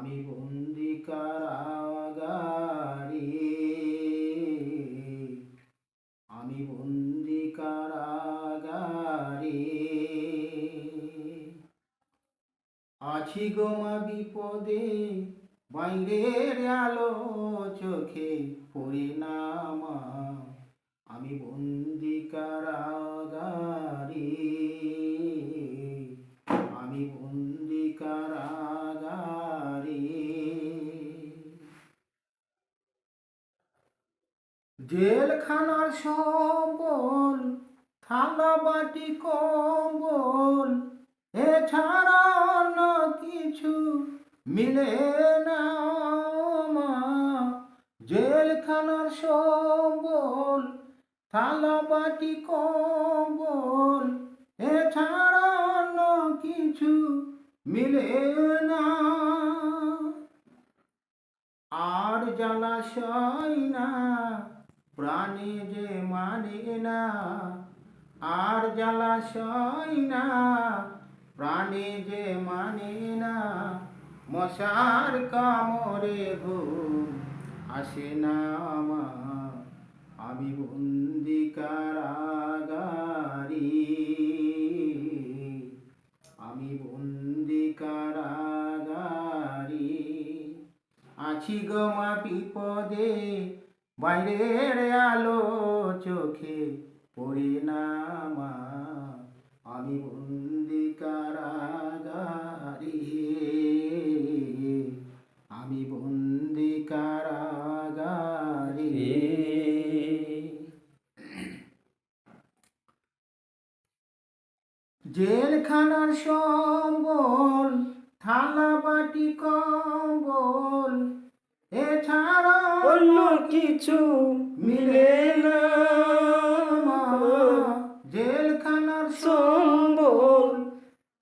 আমি বন্দি কারাগারে আমি বন্দি কারাগারে আছি গো মা বিপদে, বাইরের আলো চোখে পড়ে না মা। আমি বন্দি কারাগারে জেলখানার সম্বল থালা বাটি কম্বল, এছাড়া অন্য কিছু মিলে না মা। জেলখানার সম্বল থালা বাটি কম্বল, এছাড়া অন্য কিছু মিলে না। আর জলাশয় না প্রাণে যে মানে না, আর জলাশয় না। প্রাণে যে মানে না, মশার কামরে ঘুম আসে না আমার। আমি বন্দি কারাগারি আমি বন্দি কারাগারি আছি গো মা বিপদে বাইরের আলো চোখে পড়ে না মা আমি বন্দি কারাগারি আমি বন্দি কারাগারি জেলখানার সম্বল, থালা বাটি কম্বল এছাড়া অন্য কিছু মিলে না জেলখানার সম্বল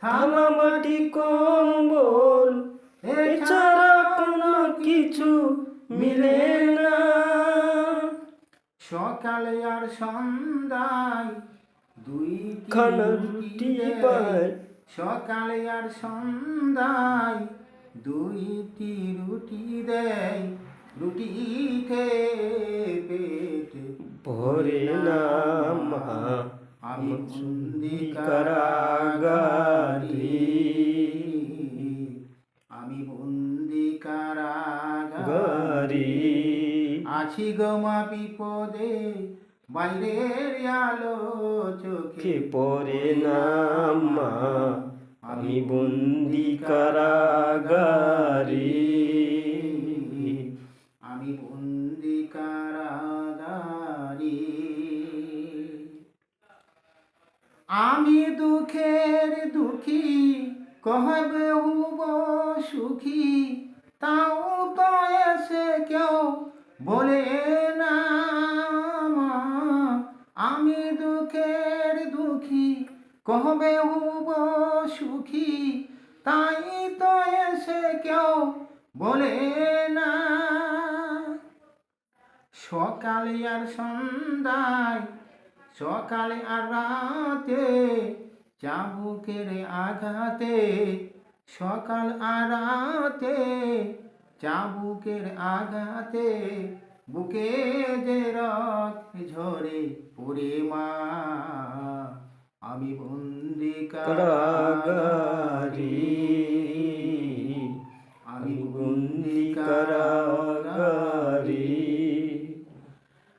থালা মাটি কম্বল এছাড়া কোনো কিছু মিলে না। সকালে আর সন্ধ্যায় দুই খানা রুটি পায়। সকালে আর সন্ধ্যায় দুইটি রুটি দেয়। রুটি পেটে ভরে আমি বন্দি কারাগারি আমি বন্দি কারাগারি আছি গমা বিপদে বাইরের আলো চোখে পরে না আমি বন্দি কারাগারি আমি দুঃখের দুঃখী, কহবে হুব সুখী তাও তো এসে কেউ বলে না। আমি দুঃখের দুঃখী, কহবে হুব সুখী তাই তো এসে কেউ বলে না সকালে আর সন্ধ্যায় সকালে আর রাতে চাবুকের আঘাতে, সকাল আর রাতে চাবুকের আঘাতে বুকে যে রক্ত ঝরে পড়ে মা। আমি বন্দি কারাগারি